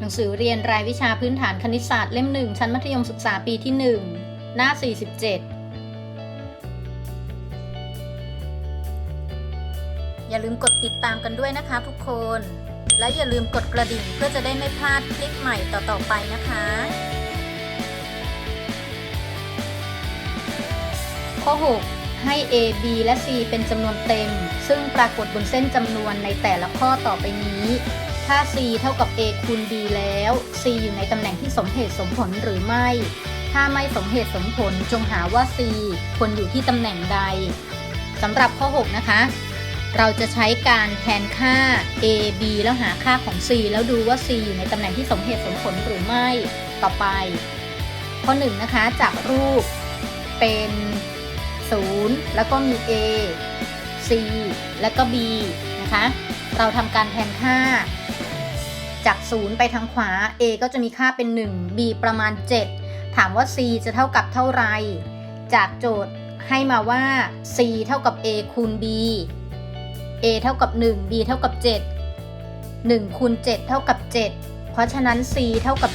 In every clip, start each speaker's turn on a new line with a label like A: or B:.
A: หนังสือเรียนรายวิชาพื้นฐานคณิตศาสตร์เล่มหนึ่งชั้นมัธยมศึกษาปีที่ 1 หน้า 47 อย่าลืมกดติดตามกันด้วยนะคะทุกคน และอย่าลืมกดกระดิ่งเพื่อจะได้ไม่พลาดคลิปใหม่ต่อๆไปนะคะข้อ 6 ให้ A B และ C เป็นจำนวนเต็ม ซึ่งปรากฏบนเส้นจำนวนในแต่ละข้อต่อไปนี้ ถ้า C เท่ากับ A คูณ B แล้ว C อยู่ในตำแหน่งที่สมเหตุสมผลหรือไม่ ถ้าไม่สมเหตุสมผลจงหาว่า C ควรอยู่ที่ตำแหน่งใดสำหรับข้อ 6 นะคะ เราจะใช้การแทนค่า a b แล้วหาค่าของ c แล้วดูว่า c อยู่ในตำแหน่งที่สมเหตุสมผลหรือไม่ต่อไป ข้อ 1 นะคะ จากรูปเป็น 0 แล้วก็มี a c แล้วก็ b นะคะ เราทำการแทนค่า จาก 0 ไปทางขวา a ก็จะมีค่าเป็น 1 b ประมาณ 7 ถามว่า c จะเท่ากับเท่าไหร่ จากโจทย์ให้มาว่า c เท่ากับ a คูณ b a เท่ากับ 1 b เท่ากับ 7 1คูณ7เท่ากับ 7 เพราะฉะนั้น c เท่ากับ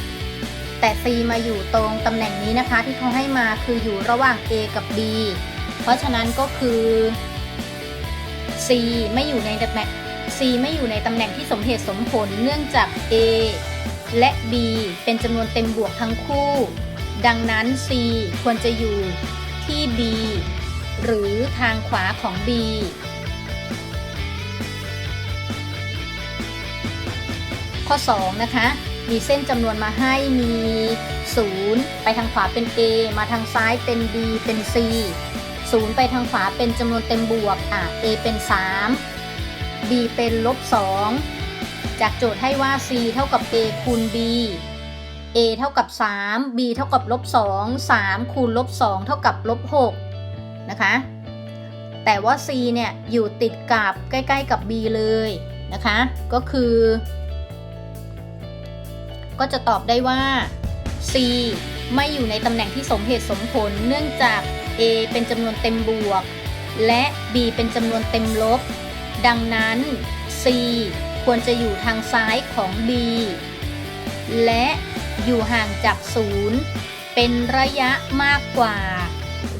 A: 7 แต่ c มาอยู่ตรงตำแหน่งนี้นะคะที่เขาให้มาคืออยู่ระหว่าง a กับ b เพราะฉะนั้นก็คือ c ไม่อยู่ในตำแหน่ง ไม่อยู่ในตำแหน่งที่สมเหตุสมผลเนื่องจาก a และ b เป็นจำนวนเต็มบวกทั้งคู่ ดังนั้น c ควรจะอยู่ที่ b หรือทางขวาของ b ข้อ 2 นะคะ มีเส้นจำนวนมาให้มี 0 ไปทางขวาเป็น A มาทางซ้ายเป็น B เป็น C 0 ไปทางขวาเป็นจำนวนเต็มบวก อะ A เป็น 3 B เป็นลบ 2 จากโจทย์ให้ว่า C เท่ากับ A คูณ B A เท่ากับ 3 B เท่ากับลบ 2 3 คูณลบ 2 เท่ากับลบ 6 นะคะ แต่ว่า C เนี่ย อยู่ติดกับใกล้ ๆ กับ B เลยนะคะ ก็คือ ก็จะตอบได้ว่า C ไม่อยู่ในตำแหน่งที่สมเหตุสมผล เนื่องจาก A เป็นจำนวนเต็มบวก และ B เป็นจำนวนเต็มลบ ดังนั้น C ควรจะอยู่ทางซ้ายของ B และอยู่ห่างจาก 0 เป็นระยะมากกว่า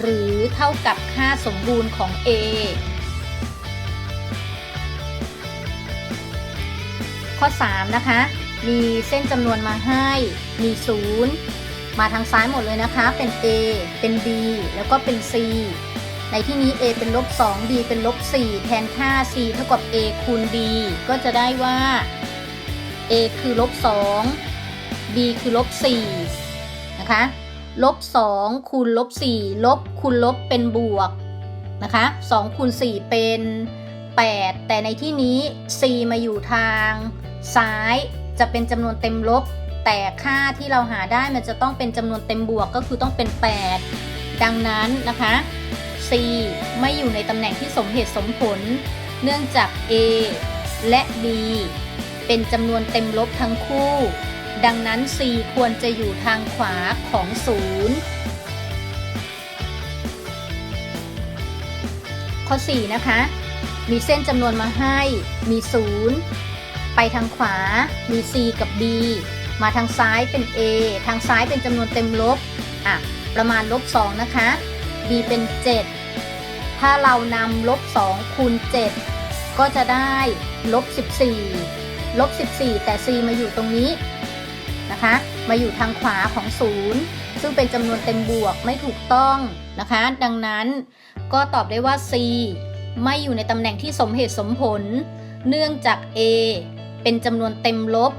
A: หรือเท่ากับค่าสมบูรณ์ของ A ข้อ 3 นะคะ มีเส้นจำนวนมาให้ มี 0 มาทางซ้ายหมดเลยนะคะ เป็น A เป็น B แล้วก็เป็น C ในที่นี้ A เป็นลบ2 B เป็นลบ4แทนค่า C เท่ากับ A คูณ B ก็จะได้ว่า A คือลบ2 B คือลบ4นะคะลบ2คูณลบ4ลบคูณลบเป็นบวกนะคะ2คูณ4เป็น 8 แต่ในที่นี้ C มาอยู่ทางซ้ายจะเป็นจำนวนเต็มลบ แต่ค่าที่เราหาได้มันจะต้องเป็นจำนวนเต็มบวกก็คือต้องเป็น 8 ดังนั้นนะคะ C ไม่อยู่ในตำแหน่งที่สมเหตุสมผล เนื่องจาก A และ B เป็นจำนวนเต็มลบทั้งคู่ ดังนั้น C ควรจะอยู่ทางขวาของ 0 ข้อ 4 นะคะ มีเส้นจำนวนมาให้ มี 0 ไปทางขวา มี C กับ B มาทางซ้ายเป็น A ทางซ้ายเป็นจำนวนเต็มลบ อะ ประมาณลบ 2 นะคะ B เป็น 7 ถ้าเรานำลบ2คูณ 7 ก็จะได้ลบ14 ลบ 14 แต่ C มาอยู่ตรงนี้นะคะ มาอยู่ทางขวาของ 0 ซึ่งเป็นจำนวนเต็มบวกไม่ถูกต้องนะคะ ดังนั้นก็ตอบได้ว่า C ไม่อยู่ในตำแหน่งที่สมเหตุสมผล เนื่องจาก A เป็นจำนวนเต็มลบ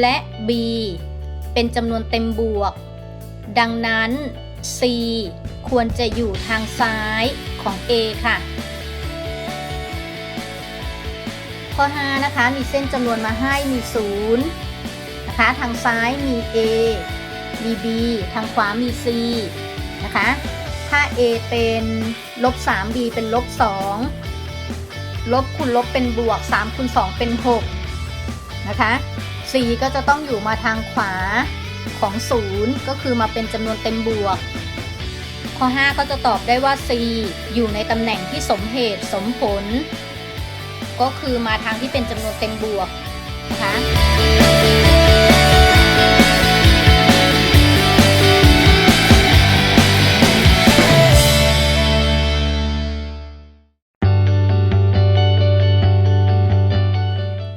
A: และ B เป็นจำนวนเต็มบวก ดังนั้น C ควรจะอยู่ทางซ้ายของ A ค่ะ ข้อ 5 นะคะ มีเส้นจำนวนมาให้มี 0 นะคะ ทางซ้ายมี A มี B ทางขวามี C นะคะ ถ้า A เป็นลบ 3B เป็นลบ 2 ลบคูณลบเป็นบวก 3คูณ2เป็น 6 นะคะ C ก็จะต้องอยู่มาทางขวาของ 0 ก็คือมาเป็นจำนวนเต็มบวก ข้อ 5 ก็จะตอบได้ว่า C อยู่ในตำแหน่งที่สมเหตุสมผล ก็คือมาทางที่เป็นจำนวนเต็มบวกนะคะ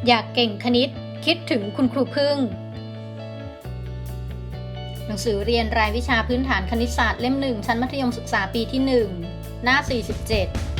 A: อยากเก่งคณิตคิดถึงคุณครูพึ่ง นังสือเรียนรายวิชาพื้นฐานคณิตศาสตร์เล่มหนึ่งชั้นมัธยมศึกษาปีที่ 1 หน้า 47